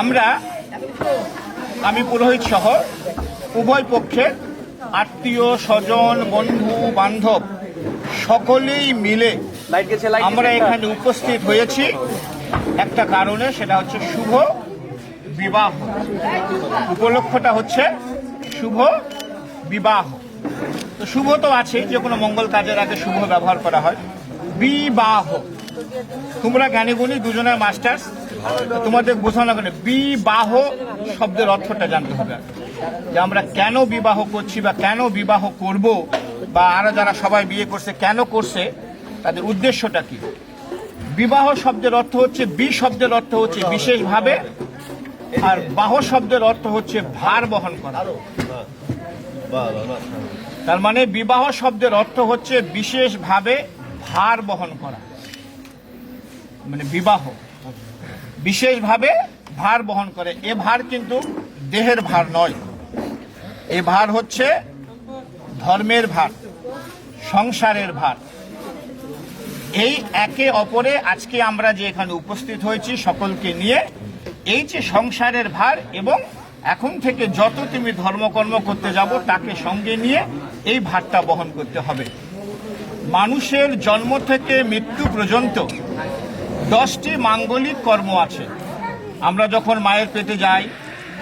আমরা আমি পুরোহিত সহ উভয় পক্ষে আত্মীয় স্বজন বন্ধু বান্ধব সকলেই মিলে আমরা এখানে উপস্থিত হয়েছি। একটা কারণে সেটা হচ্ছে শুভ বিবাহ। উপলক্ষটা হচ্ছে শুভ বিবাহ। তো শুভ তো আছে যে কোনো মঙ্গল কাজের আগে শুভ ব্যবহার করা হয়। বিবাহ। তোমরা জ্ঞানী গুণী দুজনের মাস্টার্স। তোমাদের বোঝানো কেন বিবাহ শব্দের অর্থটা জানতে হবে। যে আমরা কেন বিবাহ করছি বা কেন বিবাহ করব বা আরও যারা সবাই বিয়ে করছে, কেন করছে, তাদের উদ্দেশ্যটা কি? বিবাহ শব্দের অর্থ হচ্ছে, বি শব্দের অর্থ হচ্ছে বিশেষভাবে, আর বাহ শব্দের অর্থ হচ্ছে ভার বহন করা। তার মানে বিবাহ শব্দের অর্থ হচ্ছে বিশেষভাবে ভার বহন করা। মানে বিবাহ। বিশেষভাবে ভার বহন করে। এ ভার কিন্তু দেহের ভার নয়। এ ভার হচ্ছে ধর্মের ভার, সংসারের ভার। এই একে অপরে আজকে আমরা যে এখানে উপস্থিত হয়েছি সকলকে নিয়ে, এই যে সংসারের ভার এবং এখন থেকে যত তুমি ধর্মকর্ম করতে যাব, তাকে সঙ্গে নিয়ে এই ভারটা বহন করতে হবে। মানুষের জন্ম থেকে মৃত্যু পর্যন্ত দশটি মাঙ্গলিক কর্ম আছে। আমরা যখন মায়ের পেটে যাই,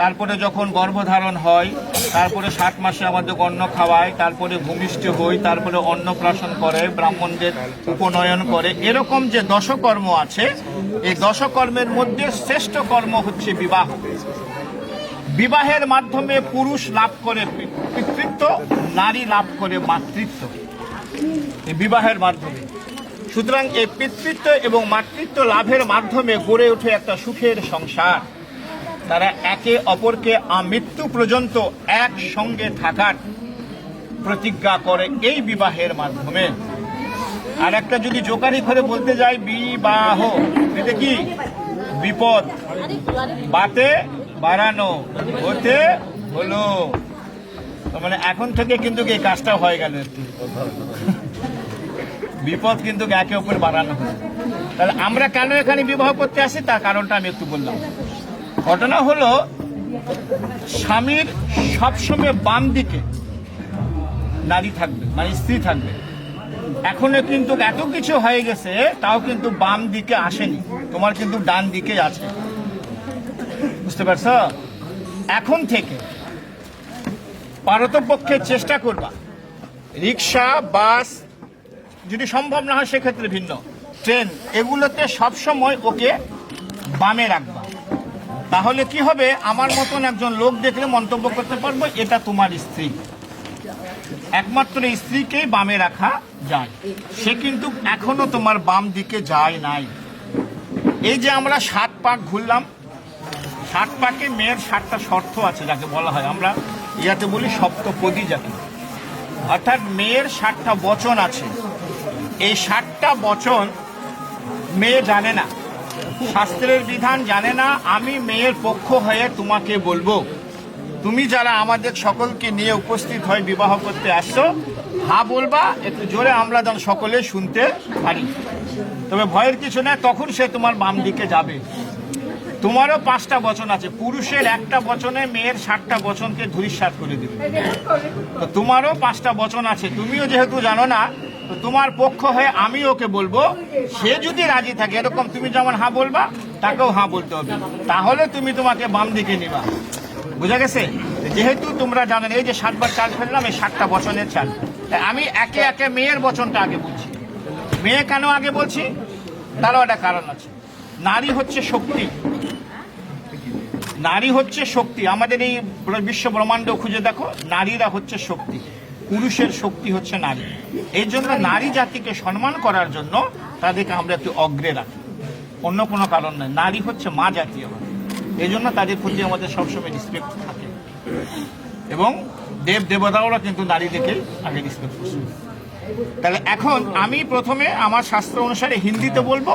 তারপরে যখন গর্ভধারণ হয়, তারপরে ষাট মাসে আমাদের অন্ন খাওয়ায়, তারপরে ভূমিষ্ঠ হই, তারপরে অন্নপ্রাশন করে, ব্রাহ্মণদের উপনয়ন করে, এরকম যে দশকর্ম আছে, এই দশকর্মের মধ্যে শ্রেষ্ঠ কর্ম হচ্ছে বিবাহ। বিবাহের মাধ্যমে পুরুষ লাভ করে পিতৃত্ব, নারী লাভ করে মাতৃত্ব। এই বিবাহের মাধ্যমে। সুতরাং এই পিতৃত্ব এবং মাতৃত্ব লাভের মাধ্যমে গড়ে ওঠে একটা সুখের সংসার। তারা একে অপরকে আমৃত্যু পর্যন্ত একসঙ্গে থাকার প্রতিজ্ঞা করে এই বিবাহের মাধ্যমে। আর একটা যদি জোকারি করে বলতে যাই বিবাহ। এটা কি? বিপদ। বাতে বাড়ানো। হতে হলো। মানে এখন থেকে কিন্তু এই কাজটা হয়ে গেল একটু? বিপদ কিন্তু একে অপর বাড়ানো হলো তাহলে আমরা কেন এখানে বিবাহ করতে আসি? তার কারণটা আমি একটু বললাম। ঘটনা হলো, স্বামীর সবসময় বাম দিকে নারী থাকবে মানে স্ত্রী থাকবে। এখনও কিন্তু এত কিছু হয়ে গেছে, তাও কিন্তু বাম দিকে আসেনি। তোমার কিন্তু ডান দিকে আছে। বুঝতে পারছ? এখন থেকে পারতপক্ষে চেষ্টা করবা। রিক্সা, বাস যদি সম্ভব না হয়, সেক্ষেত্রে ভিন্ন। ট্রেন, এগুলোতে সবসময় ওকে বামে রাখবা। তাহলে কি হবে? আমার মতন একজন লোক দেখলে মন্তব্য করতে পারব, এটা তোমার স্ত্রী। একমাত্র স্ত্রীকেই বামে রাখা যায়। সে কিন্তু এখনও তোমার বাম দিকে যায় নাই। এই যে আমরা সাত পাক ঘুরলাম ষাট পাকে মেয়ের ষাটটা শর্ত আছে যাকে বলা হয়। আমরা ইয়াতে বলি সপ্তপদী যাকে অর্থাৎ মেয়ের ষাটটা বচন আছে। এই ষাটটা বচন মেয়ে জানে না। শাস্ত্রের বিধান জানে না, আমি মেয়ের পক্ষ হয়ে তোমাকে বলব। তুমি যারা আমাদের সকলকে নিয়ে উপস্থিত হয়ে বিবাহ করতে আসছো, হা বলবা, একটু জোরে আমরা যেন সকলে শুনতে পারি। তবে ভয়ের কিছু নেই, তখন সে তোমার বাম দিকে যাবে। তোমারও পাঁচটা বচন আছে, পুরুষের একটা বচনে মেয়ের ষাটটা বচনকে ধূলিসাৎ করে দিবে। তো তোমারও পাঁচটা বচন আছে, তুমিও যেহেতু জানো না তোমার পক্ষ হয়ে আমি ওকে বলব, সে যদি রাজি থাকে, এরকম তুমি যেমন হ্যাঁ বলবা, তাকেও হ্যাঁ বলতে হবে। তাহলে তুমি তোমাকে বাম দিকে নিবা। বুঝা গেছে? যেহেতু তোমরা জানেন, এই যে সাতবার চাল ফেললাম, এই সাতটা বচনের চাল। আমি একে একে মেয়ের বচনটা আগে বলছি। মেয়ে কেন আগে বলছি? তারও একটা কারণ আছে। নারী হচ্ছে শক্তি। নারী হচ্ছে শক্তি। আমাদের এই বিশ্ব ব্রহ্মাণ্ড খুঁজে দেখো, নারীরা হচ্ছে শক্তি। পুরুষের শক্তি হচ্ছে নারী। এই জন্য নারী জাতিকে সম্মান করার জন্য তাদেরকে আমরা একটু অগ্রে রাখি। অন্য কোনো কারণ নয় নারী হচ্ছে মা জাতীয় এই জন্য তাদের প্রতি আমাদের সবসময় রেসপেক্ট থাকে। এবং দেব দেবতাওরা কিন্তু নারীদেরকে আগে রেসপেক্ট করছে। তাহলে এখন আমি প্রথমে আমার শাস্ত্র অনুসারে হিন্দিতে বলব,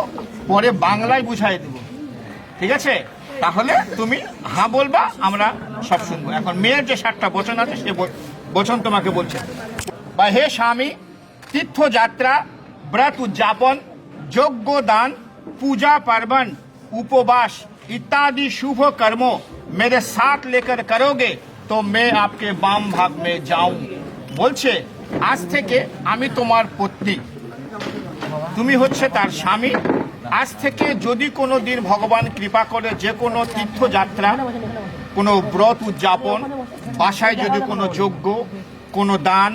পরে বাংলায় বুঝাই দেবো। ঠিক আছে? তাহলে তুমি হা বলবা, আমরা সব শুনব। এখন মেয়ের যে সাতটা বচন আছে, সে বচন তোমাকে বলছে, বা হে স্বামী, তীর্থযাত্রা, ব্রত উদযাপন, যজ্ঞ দান, পূজা পার্বণ, উপবাস ইত্যাদি শুভ কর্ম মেরে সাথ লেকর করোগে, তো মে আপকে বাম ভাগ মে যাও। বলছে, আজ থেকে আমি তোমার পত্নী। তুমি হচ্ছে তার স্বামী। আজ থেকে যদি কোনো দিন ভগবান কৃপা করে যে কোনো তীর্থযাত্রা কোনো ব্রত উদযাপন, বাসায় যদি কোনো যজ্ঞ, কোনো দান,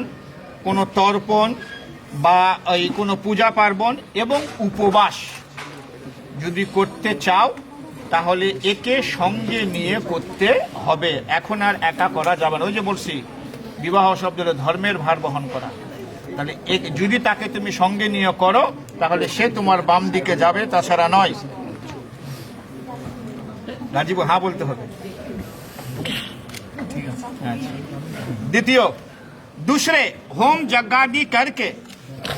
কোনো তর্পণ বা এই কোনো পূজা পার্বণ এবং উপবাস যদি করতে চাও, তাহলে একে সঙ্গে নিয়ে করতে হবে। এখন আর একা করা যাবে না। ওই যে বলছি, বিবাহ শব্দটা ধর্মের ভার বহন করা। তাহলে যদি তাকে তুমি সঙ্গে নিয়ে করো, তাহলে সে তোমার বাম দিকে যাবে, তাছাড়া নয়। রাজীব হা বলতে হবে। द्वितीय दूसरे होम यज्ञादि करके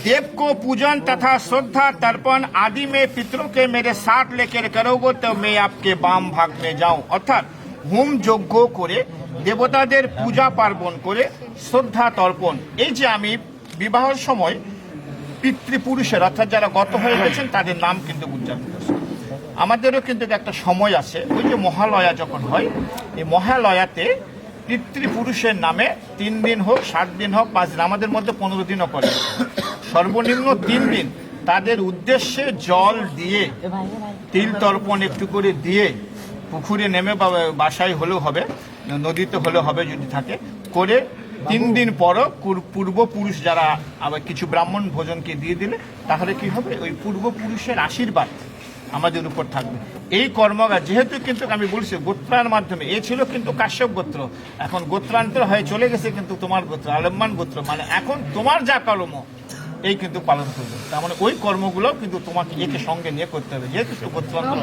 देव को पूजन तथा श्रद्धा तर्पण आदि में पितरों के मेरे साथ लेकर करोगे तो मैं आपके बाम भाग में जाऊं অর্থাৎ হোম যজ্ঞ করে দেবতাদের পূজা পার্বণ করে শ্রদ্ধা তর্পণ এই যে আমি বিবাহের সময় পিতৃপুরুষের অর্থাৎ যারা গত হয়ে গেছেন তাদের নাম কিন্তু উদযাপন করছে আমাদেরও কিন্তু একটা সময় আছে। ওই যে মহালয়া যখন হয়, এই মহালয়াতে পিতৃপুরুষের নামে তিন দিন হোক, সাত দিন হোক, পাঁচ দিন, আমাদের মধ্যে পনেরো দিনও করে। সর্বনিম্ন তিন দিন তাদের উদ্দেশ্যে জল দিয়ে, তিল তর্পণ একটু করে দিয়ে পুকুরে নেমে বা বাসায় হলেও হবে, নদীতে হলেও হবে যদি থাকে, করে তিন দিন পরও পূর্বপুরুষ যারা আবার কিছু ব্রাহ্মণ ভোজনকে দিয়ে দিলে, তাহলে কি হবে? ওই পূর্বপুরুষের আশীর্বাদ। আমাদের উপর থাকবে। এই কর্মগা যেহেতু কিন্তু আমি বলছি গোত্রার মাধ্যমে এ ছিল কিন্তু কাশ্যপ গোত্র। এখন গোত্রান্তর হয়ে চলে গেছে কিন্তু তোমার গোত্র আলম্বান গোত্র। মানে এখন তোমার যা কর্ম এই কিন্তু পালন করবে। তার মানে ওই কর্মগুলো কিন্তু তোমাকে একে সঙ্গে নিয়ে করতে হবে যেহেতু তো গোত্রান্তর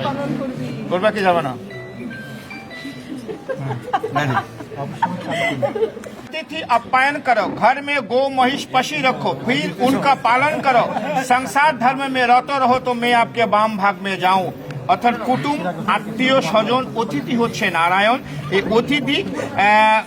করবা। কি যাবে না? अतिथि अप्यायन करो घर में गो महिष पशु रखो फिर उनका पालन करो संसार धर्म में रहते रहो तो मैं आपके बाम भाग में जाऊं অর্থাৎ কুটুম আত্মীয় স্বজন অতিথি হচ্ছে নারায়ণ এই অতিথি আহ,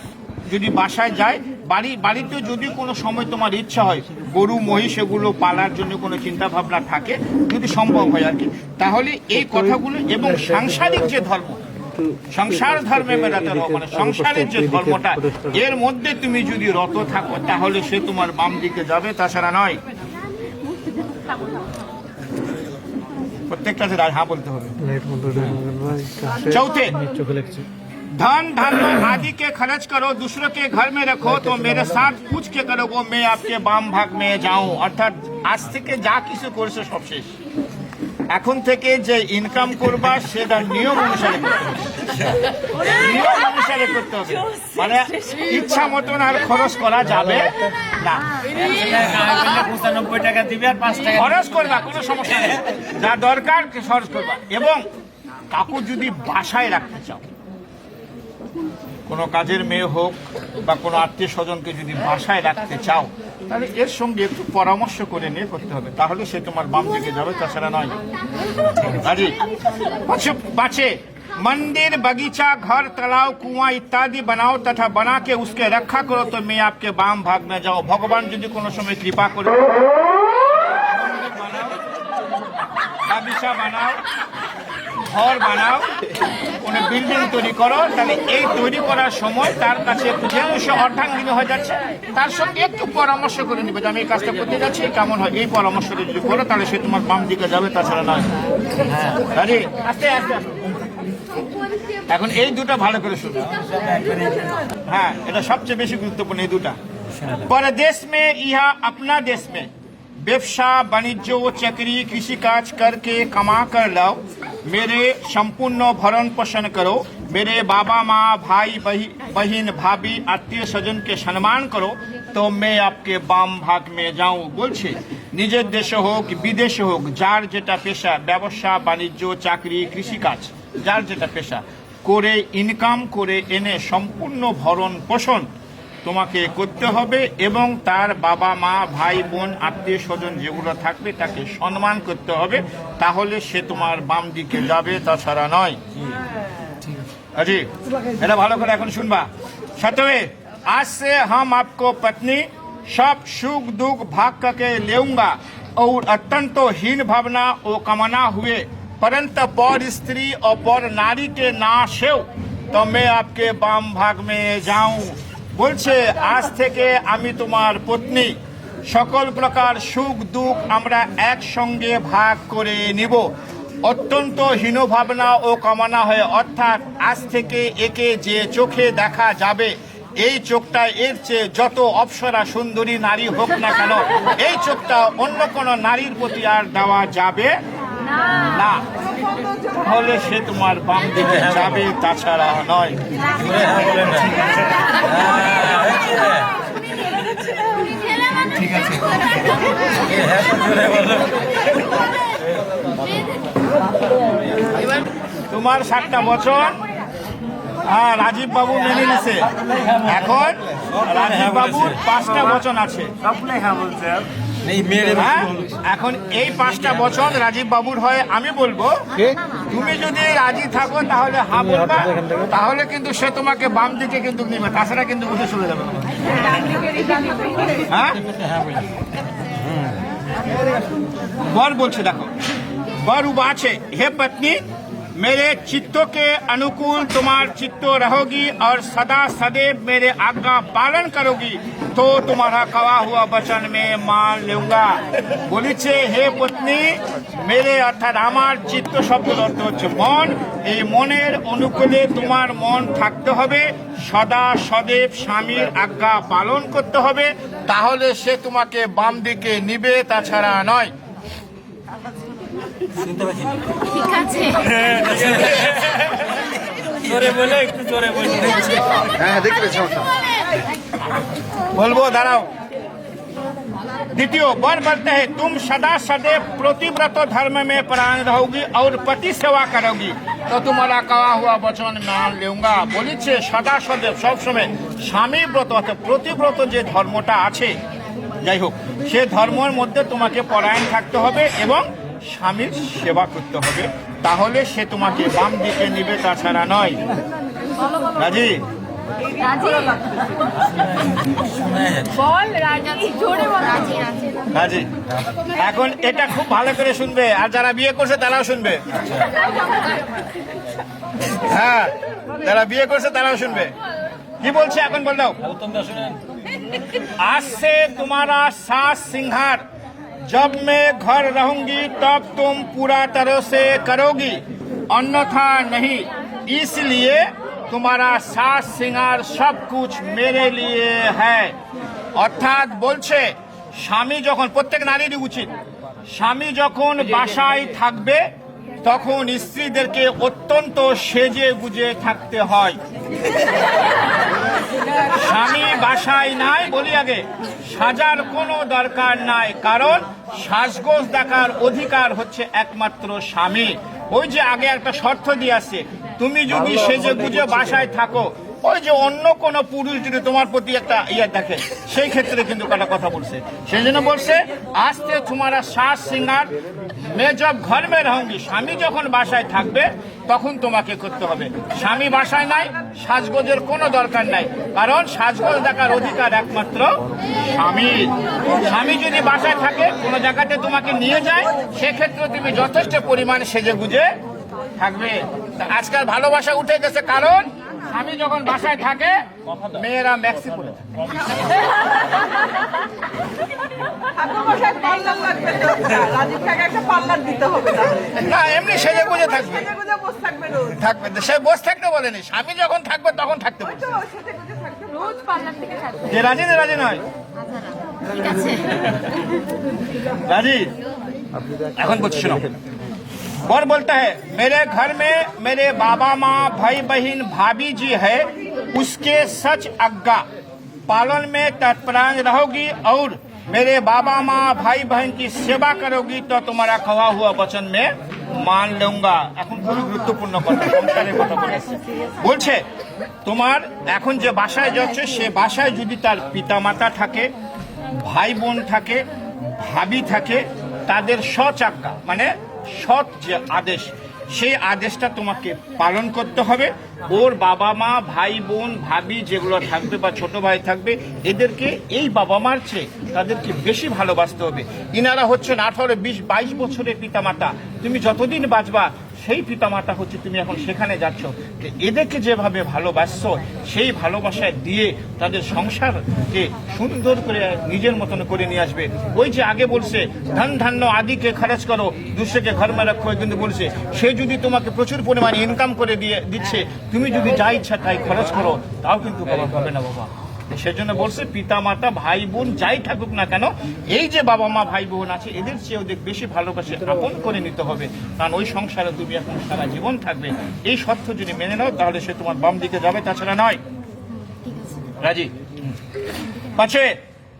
যদি বাসায় যায় বাড়ি বাড়িতে যদি কোনো সময় তোমার ইচ্ছা হয় গরু মহিষ এগুলো পালার জন্য কোনো চিন্তা ভাবনা থাকে যদি সম্ভব হয় আর কি তাহলে এই কথাগুলো এবং সাংসারিক যে ধর্ম সংসার ধর্মে বেড়াতে রো মানে সংসারের যে ধর্মটা এর মধ্যে তুমি যদি রত থাকো তাহলে সে তোমার বাম দিকে যাবে তাছাড়া নয়। প্রত্যেকটা হ্যাঁ বলতে হবে। চৌথে धन धन आदि के खर्च करो दूसरों के घर में रखो तो मेरे साथ पूछ के करोगे मैं आपके बाम भाग में जाऊं अर्थात आज থেকে যা কিছু করছে সব শেষ। এখন থেকে যে ইনকাম করবা, সেটা নিয়ম অনুসারে নিয়ম অনুসারে করতে হবে। মানে ইচ্ছা মতন আর খরচ করা যাবে না। পঁচানব্বই টাকা দিবে আর পাঁচ খরচ করবা, কোনো সমস্যা নেই। যা দরকার, খরচ করবা। এবং কাকু যদি বাসায় রাখতে চাও, কোনো কাজের মেয়ে হোক বা কোনো আত্মীয় স্বজনকে যদি বাসায় রাখতে চাও তাহলে এর সঙ্গে একটু পরামর্শ করে নিয়ে করতে হবে তাহলে সে তোমার বাম দিকে যাবে তাছাড়া নয় রাজি পাঁচ- पाँचे मंदिर बगीचा घर तालाब कुआं इत्यादि बनाओ तथा बना के उसके रखा करो तो मैं आपके बाम भाग में जाओ भगवान যদি কোনো সময় কৃপা করে বাগিচা বানাও ঘর বানাও কোনো বিল্ডিং তৈরি করো তাহলে এই তৈরি করার সময় তার কাছে যেহেতু সে অর্ধাঙ্গিন হয়ে যাচ্ছে। তার সঙ্গে একটু পরামর্শ করে নিবে যে আমি এই কাজটা করতে যাচ্ছি কেমন হয়? এই পরামর্শটা যদি করো তাহলে সে তোমার বাম দিকে যাবে তাছাড়া নয়। হ্যাঁ আস্তে আস্তে এখন এই দুটো ভালো করে শুনো। হ্যাঁ এটা সবচেয়ে বেশি গুরুত্বপূর্ণ এই দুটা। পরে দেশ মে ইহা আপনা দেশ মে। ব্যবসা বাণিজ্য ও চাকরি কৃষিকাজ করকে কমা কর লাও। मेरे संपूर्ण भरण पोषण करो मेरे बाबा माँ भाई बही, बहन भाभी आत्मीय स्वजन के सम्मान करो तो मैं आपके বাম ভাগ মে যাও বলছে নিজের দেশে হোক বিদেশে হোক যার যেটা পেশা ব্যবসা বাণিজ্য চাকরি কৃষিকাজ যার যেটা পেশা করে ইনকাম করে এনে সম্পূর্ণ ভরণ পোষণ তোমাকে করতে হবে এবং তার বাবা মা ভাই বোন আত্মীয় স্বজন যেগুলো থাকবে তাকে সম্মান করতে হবে তাহলে সে তোমার বাম দিকে যাবে তাছাড়া নয় अजी এটা ভালো করে এখন শুনবা सतवे आज से हम आपको पत्नी सब सुख दुख भाग करके लेऊंगा और अत्यंत हीन भावना ओ कामना हुए परंतु पर स्त्री और पर नारी के नाश हो तो मैं आपके বাম ভাগ মে যাও বলছে, আজ থেকে আমি তোমার পত্নী। সকল প্রকার সুখ, দুঃখ আমরা একসঙ্গে ভাগ করে নিব। অত্যন্ত হীন ভাবনা ও কামনা হয়ে, অর্থাৎ আজ থেকে একে যে চোখে দেখা যাবে, এই চোখটা এর চেয়ে যত অপ্সরা সুন্দরী নারী হোক না কেন, এই চোখটা অন্য কোনো নারীর প্রতি আর দেওয়া যাবে না, তাহলে সে তোমার বাম দিকে যাবে, তাছাড়া নয়। ঠিক আছে তোমার সাতটা বছর হ্যাঁ রাজীব বাবু মেনে নিছে এখন বাবুর পাঁচটা বচন আছে। হ্যাঁ হ্যাঁ, এখন এই পাঁচটা বচন রাজীব বাবুর হয় আমি বলব তুমি যদি রাজি থাকো তাহলে হা বলবা তাহলে কিন্তু সে তোমাকে বাম দিকে কিন্তু নিবে তাছাড়া কিন্তু উঠে চলে যাবে হ্যাঁ? বর বলছে দেখো। বর উবা আছে হে পত্নী मेरे चित्तों के अनुकूल तुम्हार चित्तो रहोगी और सदा सदैव मेरे आज्ञा पालन करोगी तो तुम्हारा कवा हुआ वचन में मान लूंगा বলেছে হে পত্নী মেরে অর্থাৎ আমার চিত্ত শব্দের অর্থ হচ্ছে মন এই মনের অনুকূলে তোমার মন থাকতে হবে সদা সদেব স্বামীর আজ্ঞা পালন করতে হবে তাহলে সে তোমাকে বাম দিকে নিবে তাছাড়া নয় শুনতে পাচ্ছি ঠিক আছে। জোরে বলে একটু জোরে বলে। হ্যাঁ, হ্যাঁ দেখবে বলব দাঁড়াও। द्वितीय वर बढ़ते है तुम सदा सदैव प्रतिव्रत धर्म में प्राण रहोगी और पति सेवा करोगी तो तुम्हारा कहा हुआ वचन मान लूंगा বলি যে সদা সদৈব সবসময় স্বামী ব্রত প্রতিব্রত যে ধর্মটা আছে যাই হোক সে ধর্মের মধ্যে তোমাকে পরায়ণ থাকতে হবে এবং স্বামীর সেবা করতে হবে তাহলে সে তোমাকে বাম দিকে নিবে তাছাড়া নয়। রাজি? এখন এটা খুব ভালো করে শুনবে আর যারা বিয়ে করছে তারাও শুনবে। হ্যাঁ যারা বিয়ে করছে তারাও শুনবে। কি বলছে এখন বল দাও। তোমরা শুনেন आज से तुम्हारा सास सिंहार जब मैं घर रहूंगी तब तुम पूरा तरह से करोगी अन्यथा नहीं इसलिए तुम्हारा सास सिंगार सब कुछ मेरे लिए है অর্থাৎ বলছে স্বামী যখন প্রত্যেক নারীরই উচিত স্বামী যখন বাসায় থাকবে তখন স্ত্রীদেরকে অত্যন্ত সেজে গুজে থাকতে হয় স্বামী বাসায় নাই বলি আগে। সাজার কোনো দরকার নাই কারণ শ্বাসগোষ দেখার অধিকার হচ্ছে একমাত্র স্বামী। ওই যে আগে একটা শর্ত দিয়ে আছে তুমি যদি সেজে গুজে বাসায় থাকো ওই যে অন্য কোন পুরুষ যদি তোমার প্রতি একটা ইয়ে দেখে, সেই ক্ষেত্রে কিন্তু একটা কথা বলছে। সেই জন্য বলছে আজতে তোমারা শ্বাস সিঙ্গার মে জব ঘর মে রহঙ্গি স্বামী যখন বাসায় থাকবে, তখন তোমাকে করতে হবে। স্বামী বাসায় নাই, সাজগোজের কোনো দরকার নাই। কারণ সাজগোজ দেখার অধিকার একমাত্র স্বামীর স্বামী যদি বাসায় থাকে, কোনো জায়গাতে তোমাকে নিয়ে যায়, সেক্ষেত্রে তুমি যথেষ্ট পরিমাণ সেজে গুজে থাকবে আজকাল ভালোবাসা উঠে গেছে কারণ স্বামী যখন বাসায় থাকে মেয়েরা ম্যাক্সি পরে এমনি সেজে গুজে থাকবে। থাকবে সে বসে থাকতে বলেনি। স্বামী যখন থাকবে তখন থাকতে বলছে। থাকবে। রোজ রোজ যে রাজি না রাজি নয়। আছে। राजी এখন বলছি শোনো। और बोलता है मेरे घर में मेरे बाबा माँ भाई बहन भाभी जी है उसके सच आज्ञा पालन में तत्परांग रहोगी और मेरे बाबा माँ भाई बहन की सेवा करोगी तो तुम्हारा खवा हुआ वचन में মান লুঙ্গা এখন খুবই গুরুত্বপূর্ণ কথা সংসারের কথা বলেছে বলছে তোমার এখন যে বাসায় যাচ্ছে সে বাসায় যদি তার পিতামাতা থাকে ভাই বোন থাকে ভাবি থাকে তাদের সচাজ্ঞা মানে সৎ যে আদেশ, সেই আদেশটা তোমাকে পালন করতে হবে। ওর বাবা মা, ভাই বোন, ভাবি যেগুলো থাকবে বা ছোট ভাই থাকবে, এদেরকে এই বাবা মার চেয়ে তাদেরকে বেশি ভালোবাসতে হবে। ইনারা হচ্ছেন আঠারো, বিশ, বাইশ বছরের পিতামাতা। তুমি যতদিন বাঁচবা সেই পিতামাতা হচ্ছে তুমি এখন সেখানে যাচ্ছ। যে এদেরকে যেভাবে ভালোবাসছো, সেই ভালোবাসায় দিয়ে তাদের সংসারকে সুন্দর করে নিজের মতন করে নিয়ে আসবে। ওই যে আগে বলছে, ধন ধান্য আদিকে খরচ করো দুসরেকে ঘর মে রাখো কিন্তু বলছে। সে যদি তোমাকে প্রচুর পরিমাণে ইনকাম করে দিয়ে দিচ্ছে, তুমি যদি যা ইচ্ছা তাই খরচ করো, তাও কিন্তু হবে না বাবা। সেজন্য বলছে পিতা মাতা ভাই বোন যাই থাকুক না কেন এই যে বাবা মা ভাই বোন আছে এদের চেয়ে ওদের বেশি ভালোবাসে আপন করে নিতে হবে কারণ ওই সংসারে তুমি এখন সারা জীবন থাকবে এই সত্য যদি মেনে নাও তাহলে সে তোমার বাম দিকে যাবে তাছাড়া নয় राजी पछे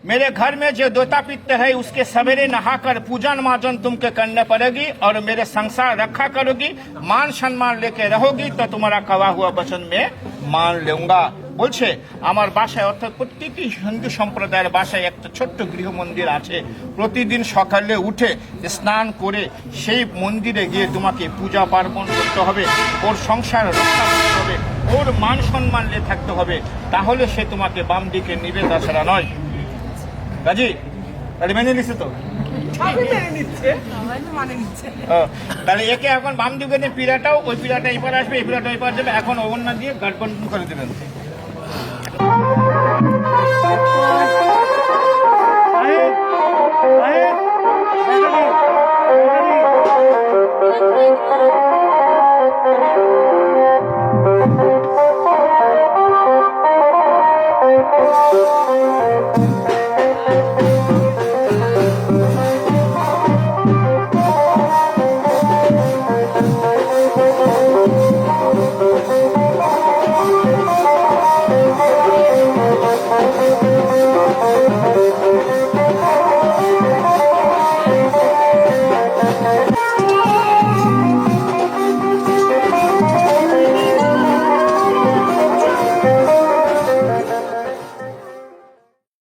मेरे घर में जो दोता पित्त है उसके सवेरे नहाकर पूजन मार्जन तुमके करने पड़ेगी और मेरे संसार रखा करोगी मान सम्मान लेके रहोगी तो तुम्हारा कवा हुआ वचन में मान लूंगा বলছে আমার বাসায় অর্থাৎ প্রত্যেকটি হিন্দু সম্প্রদায়ের বাসায় একটা ছোট্ট গৃহ মন্দির আছে। প্রতিদিন সকালে উঠে স্নান করে সেই মন্দিরে গিয়ে তোমাকে পূজা পার্বণ করতে হবে ওর সংসার রক্ষা করতে হবে ওর মান সম্মান নিয়ে থাকতে হবে। তাহলে সে তোমাকে বাম দিকে নিবে তাছাড়া নয়। রাজি? তাহলে মেনে নিচ্ছে তো? মেনে তাহলে একে এখন বাম দিকে পিড়াটাও ওই পিড়াটা এপার আসবে এই পিড়াটা এপার যাবে এখন না দিয়ে গার্ড করে দেবেন। 哎，哎。